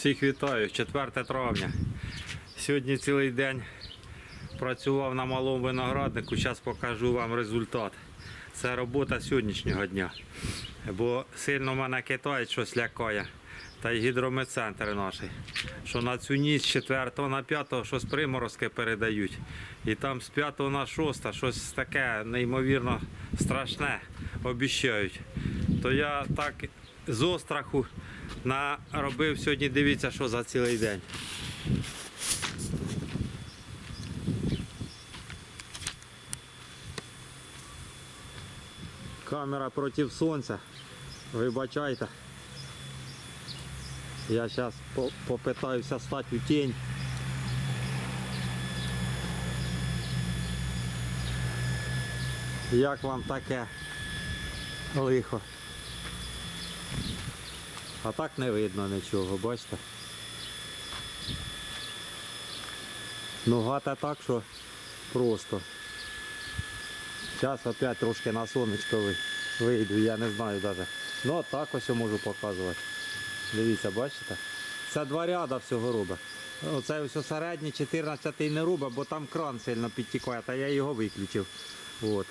Всіх вітаю, 4 травня. Сьогодні цілий день працював на малому винограднику. Зараз покажу вам результат. Це робота сьогоднішнього дня. Бо сильно мене китають, щось лякає. Та й гідрометцентр наш. Що на цю ніч з 4 на 5 щось приморозки передають. І там з 5 на 6 щось таке неймовірно страшне обіщають. То я так з остраху наробив сьогодні, дивіться, що за цілий день. Камера проти сонця. Вибачайте. Я зараз попитаюся стати у тінь. Як вам таке лихо? А так не видно нічого, бачите? Нога та так, що просто. Зараз опять трошки на сонечко вийду, я не знаю навіть. Ну так ось можу показувати. Дивіться, бачите? Це два ряда всього робить. Оце ось середній 14 не робить, бо там кран сильно підтікає, та я його виключив. От.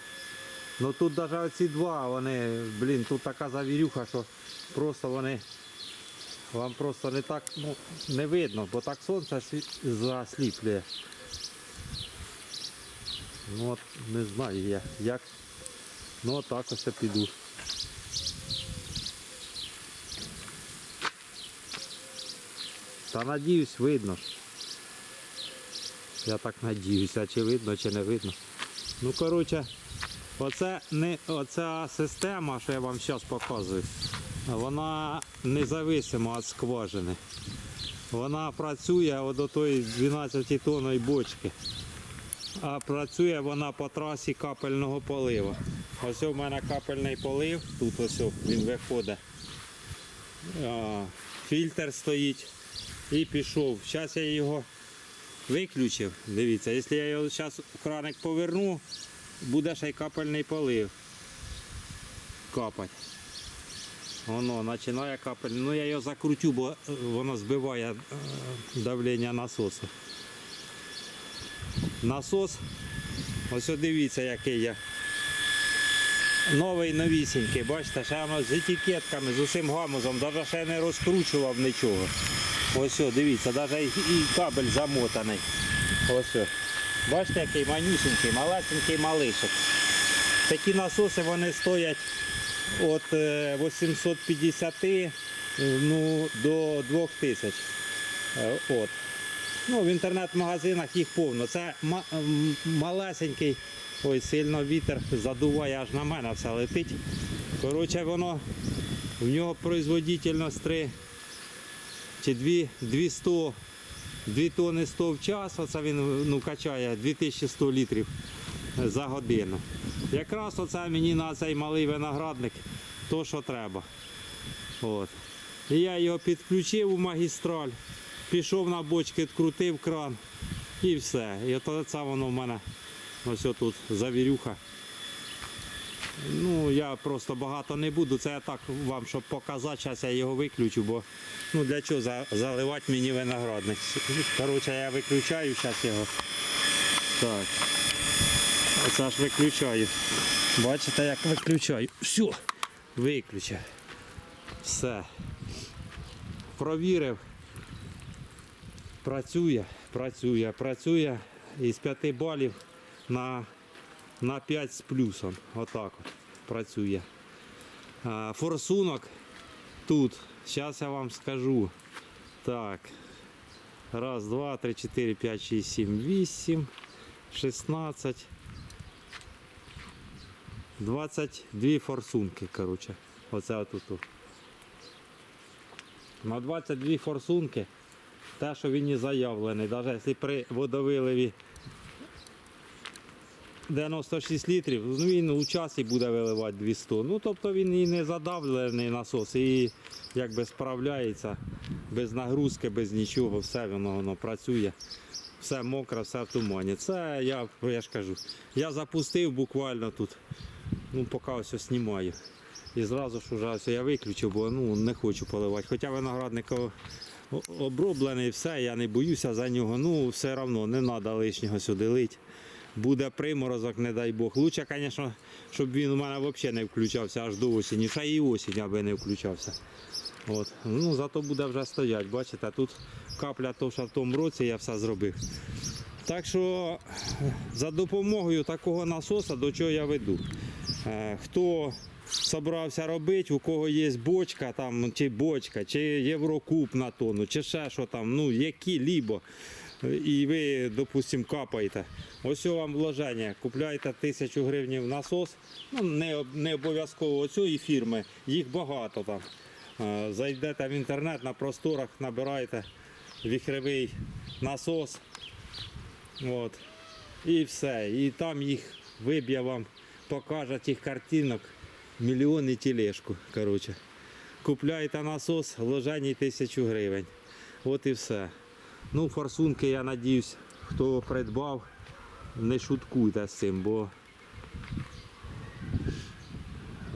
Ну тут навіть оці два, вони, блін, тут така завірюха, що просто вони вам просто не так ну, не видно, бо так сонце засліплює. Ну от не знаю я як. Ну отак ось я піду. Та надіюсь, видно. Я так надіюся, чи видно, чи не видно. Ну коротше, оце не оця система, що я вам зараз показую, вона независима від скважини. Вона працює до тої 12 тонної бочки. А працює вона по трасі капельного полива. Ось у мене капельний полив, тут ось він виходить. Фільтр стоїть і пішов. Зараз я його виключив. Дивіться, якщо я його зараз краник поверну, буде ще й капельний полив. Капать. Воно починає капель. Ну я його закрутю, бо е, воно збиває е, давлення насосу. Насос, ось дивіться, який я. Новий новісінький, бачите, ще воно з етикетками, з усім гамузом, навіть ще не розкручував нічого. Ось, дивіться, навіть і кабель замотаний. Ось. Бачите, який манюсенький, малесенький малишок. Такі насоси вони стоять від е, 850 е, ну, до 2000. Е, От. Ну, в інтернет-магазинах їх повно. Це малесенький, ой, сильно вітер задуває, аж на мене все летить. Коротше, воно, в нього производительність 3 чи 2, 200, 2 тони 100 в час, оце він ну, качає 2100 літрів за годину. Якраз оце мені на цей малий виноградник то, що треба. От. І я його підключив у магістраль, пішов на бочки, відкрутив кран і все. І от це воно в мене ось тут завірюха. Ну, я просто багато не буду. Це я так вам, щоб показати, зараз я його виключу, бо ну для чого заливати мені виноградник. Коротше, я виключаю зараз його. Так. Оце ж виключаю. Бачите, як виключаю. Все, виключив. Все. Провірив. Працює, працює, працює із 5 балів на, на 5 з плюсом. Отак от працює. Форсунок тут. Зараз я вам скажу. Так. Раз, два, три, чотири, п'ять, шість, сім, вісім, шістнадцять. 22 форсунки, коротше. Оце отут. На 22 форсунки те, що він і заявлений, навіть якщо при водовиливі 96 літрів, ну він у часі буде виливати 200. Ну тобто він і не задавлений насос, і якби справляється без нагрузки, без нічого, все воно, воно працює. Все мокре, все в тумані. Це я, я ж кажу, я запустив буквально тут. Ну, поки ось знімаю. І зразу ж уже я виключив, бо ну, не хочу поливати. Хоча винограднику о- оброблений, все, я не боюся за нього. Ну, все одно не треба лишнього сюди лить. Буде приморозок, не дай Бог. Лучше, звісно, щоб він у мене взагалі не включався аж до осені. Ще і осінь, аби не включався. От. Ну, зато буде вже стоять. Бачите, тут капля то, що в тому році я все зробив. Так що за допомогою такого насоса, до чого я веду. Е, Хто собрався робити, у кого є бочка, там, чи бочка, чи єврокуб на тонну, чи ще що там, ну які лібо. І ви, допустимо, капаєте. Ось вам вложення. Купляєте тисячу гривень насос. Ну, не, не обов'язково цієї фірми, їх багато там. Е, Зайдете в інтернет на просторах, набираєте віхревий насос. От. І все. І там їх виб'є вам, покаже тих картинок мільйон і тележку. Коротше. Купляєте насос, вложені тисячу гривень. От і все. Ну, форсунки, я надіюсь, хто придбав, не шуткуйте з цим, бо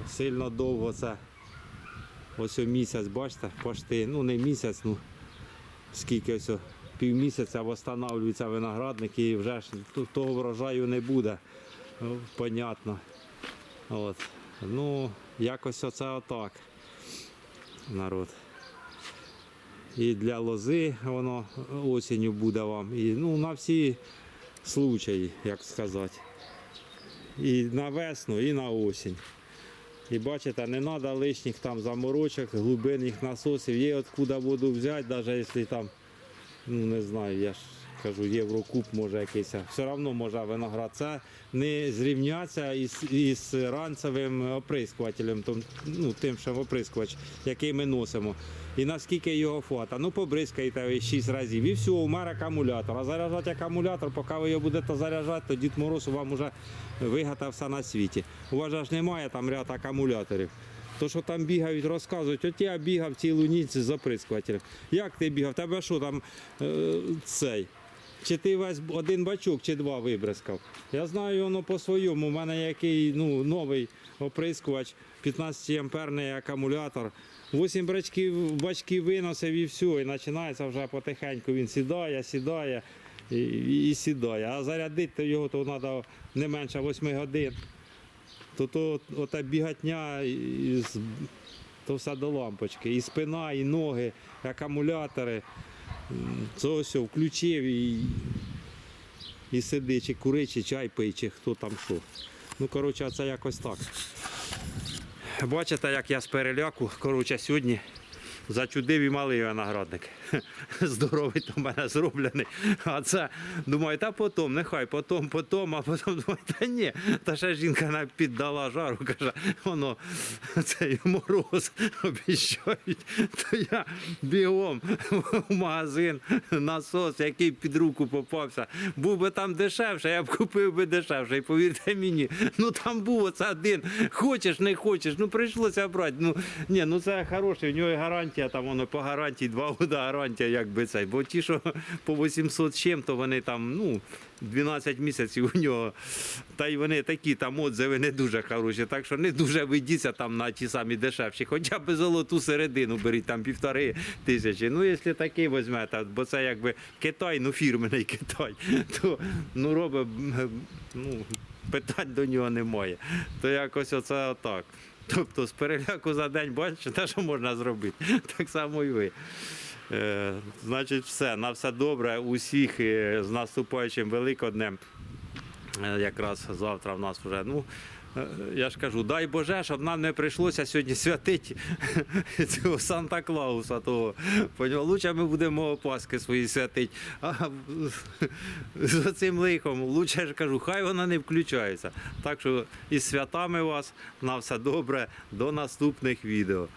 сильно довго це. Ось місяць, бачите, пошти, ну не місяць, ну скільки ось півмісяця встановлюються виноградники і вже ж того врожаю не буде. Ну, Понятно. От. Ну, якось оце отак. Народ. І для лози воно осінню буде вам. І ну, на всі случаї, як сказати. І на весну, і на осінь. І бачите, не треба лишніх там заморочок, глибинних насосів. Є откуда воду взяти, навіть якщо там, ну не знаю, я ж кажу, єврокуб може якийсь. Все одно може виноград. Це не зрівняться із, із ранцевим оприскувателем, том- ну, тим, що оприскувач, який ми носимо. І наскільки його фото. Ну, побризкаєте ви 6 разів. І все, умер акумулятор. А заряджати акумулятор, поки ви його будете заряджати, то Дід Мороз вам вже вигадав все на світі. У вас ж немає там ряд акумуляторів. То, що там бігають, розказують, от я бігав цілу ніч з оприскувателем. Як ти бігав? Тебе що там е, цей? Чи ти весь один бачок чи два вибризкав? Я знаю воно по-своєму. У мене який ну, новий оприскувач, 15 амперний акумулятор. 8 бачків, бачків виносив і все. І починається вже потихеньку. Він сідає, сідає і, і, сідає. А зарядити його то треба не менше 8 годин. То, то ота бігатня то все до лампочки. І спина, і ноги, і акумулятори. Це ось включив і, і сиди, чи кури, чи чай пий, чи хто там що. Ну, коротше, це якось так. Бачите, як я з переляку, коротше, сьогодні зачудив і малий виноградник. Здоровий то мене зроблений. А це думаю, та потім, нехай, потім, потім, а потім думаю, та ні. Та ще жінка піддала жару, каже, воно цей мороз обіщають. То я бігом в магазин, насос, який під руку попався. Був би там дешевше, я б купив би дешевше. І повірте мені, ну там був оце один. Хочеш, не хочеш, ну прийшлося брати. Ну ні, ну це хороше, в нього гарантія, там воно по гарантії, два года гарантія, якби цей. Бо ті, що по 800 чим, то вони там, ну, 12 місяців у нього. Та й вони такі там отзиви не дуже хороші. Так що не дуже ведіться там на ті самі дешевші. Хоча б золоту середину беріть там півтори тисячі. Ну, якщо такий візьмете, бо це якби Китай, ну фірменний Китай, то ну робить, ну, питань до нього немає. То якось оце отак. Тобто з переляку за день бачите, те, що можна зробити. Так само і ви. Е, значить, все, на все добре. Усіх е, з наступаючим Великоднем. Е, Якраз завтра в нас вже. Ну, я ж кажу, дай Боже, щоб нам не прийшлося сьогодні святити цього Санта-Клауса. Того. Лучше ми будемо Пасхи свої святити. А за цим лихом, лучше ж кажу, хай вона не включається. Так що із святами вас на все добре, до наступних відео.